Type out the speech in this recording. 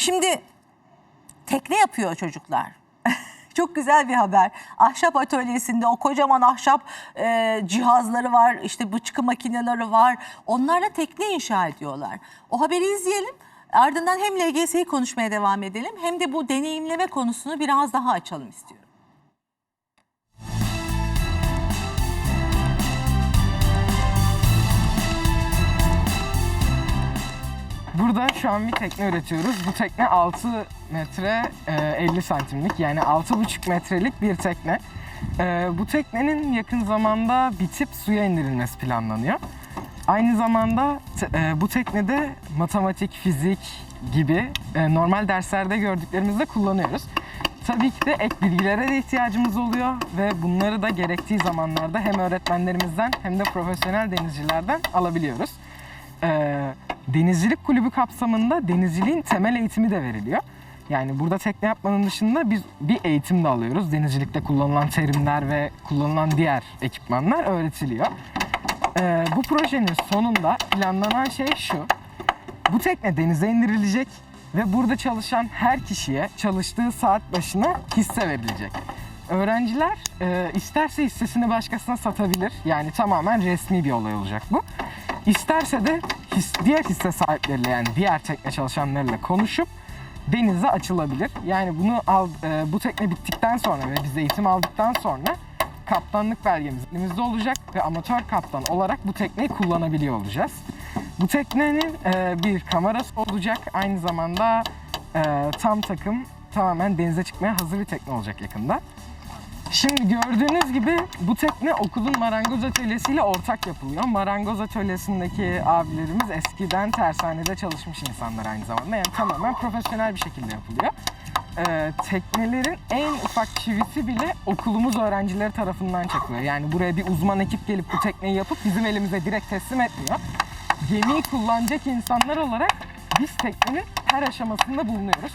Şimdi tekne yapıyor çocuklar. Çok güzel bir haber. Ahşap atölyesinde o kocaman ahşap e, cihazları var, işte bıçkı makineleri var. Onlarla tekne inşa ediyorlar. O haberi izleyelim. Ardından hem LGS'yi konuşmaya devam edelim hem de bu deneyimleme konusunu biraz daha açalım istiyorum. Burada şu an bir tekne üretiyoruz. Bu tekne 6 metre e, 50 santimlik yani 6,5 metrelik bir tekne. E, Bu teknenin yakın zamanda bitip suya indirilmesi planlanıyor. Aynı zamanda e, bu teknede matematik, fizik gibi e, normal derslerde gördüklerimizi de kullanıyoruz. Tabii ki de ek bilgilere de ihtiyacımız oluyor ve bunları da gerektiği zamanlarda hem öğretmenlerimizden hem de profesyonel denizcilerden alabiliyoruz. Ee, denizcilik kulübü kapsamında denizciliğin temel eğitimi de veriliyor. Yani burada tekne yapmanın dışında biz bir eğitim de alıyoruz. Denizcilikte kullanılan terimler ve kullanılan diğer ekipmanlar öğretiliyor. Ee, bu projenin sonunda planlanan şey şu. Bu tekne denize indirilecek ve burada çalışan her kişiye çalıştığı saat başına hisse verilecek. Öğrenciler e, isterse hissesini başkasına satabilir. Yani tamamen resmi bir olay olacak bu. İsterse de his- diğer hisse sahipleriyle yani diğer tekne çalışanlarıyla konuşup denize açılabilir. Yani bunu al, e, bu tekne bittikten sonra ve biz eğitim aldıktan sonra kaptanlık belgemiz elimizde olacak ve amatör kaptan olarak bu tekneyi kullanabiliyor olacağız. Bu teknenin e, bir kamerası olacak. Aynı zamanda e, tam takım tamamen denize çıkmaya hazır bir tekne olacak yakında. Şimdi gördüğünüz gibi bu tekne okulun marangoz atölyesiyle ortak yapılıyor. Marangoz atölyesindeki abilerimiz eskiden tersanede çalışmış insanlar aynı zamanda. Yani tamamen profesyonel bir şekilde yapılıyor. Ee, teknelerin en ufak çivisi bile okulumuz öğrencileri tarafından çekiliyor. Yani buraya bir uzman ekip gelip bu tekneyi yapıp bizim elimize direkt teslim etmiyor. Gemiyi kullanacak insanlar olarak biz teknenin her aşamasında bulunuyoruz.